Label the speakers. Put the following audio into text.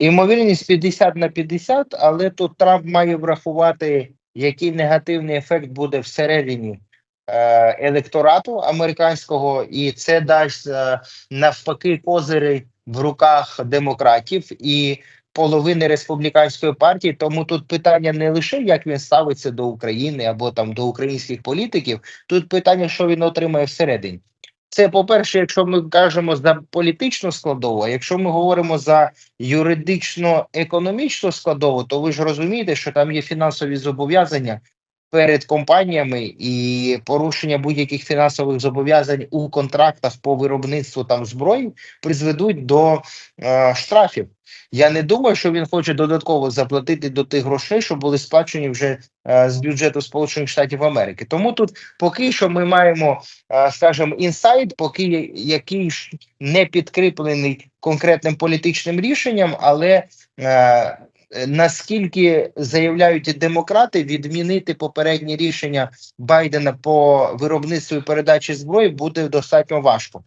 Speaker 1: Імовірність 50 на 50, але тут Трамп має врахувати, який негативний ефект буде всередині е, електорату американського, і це дасть е, навпаки козири в руках демократів і половини республіканської партії. Тому тут питання не лише як він ставиться до України або там до українських політиків. Тут питання, що він отримає всередині. Це по-перше, якщо ми кажемо за політичну складову, а якщо ми говоримо за юридично-економічну складову, то ви ж розумієте, що там є фінансові зобов'язання перед компаніями і порушення будь-яких фінансових зобов'язань у контрактах по виробництву там зброї призведуть до е, штрафів. Я не думаю, що він хоче додатково заплатити до тих грошей, що були сплачені вже е, з бюджету Сполучених Штатів Америки. Тому тут поки що ми маємо, е, скажімо, інсайд, поки який не підкріплений конкретним політичним рішенням, але е, наскільки заявляють демократи, відмінити попереднє рішення Байдена по виробництву і передачі зброї буде достатньо важко.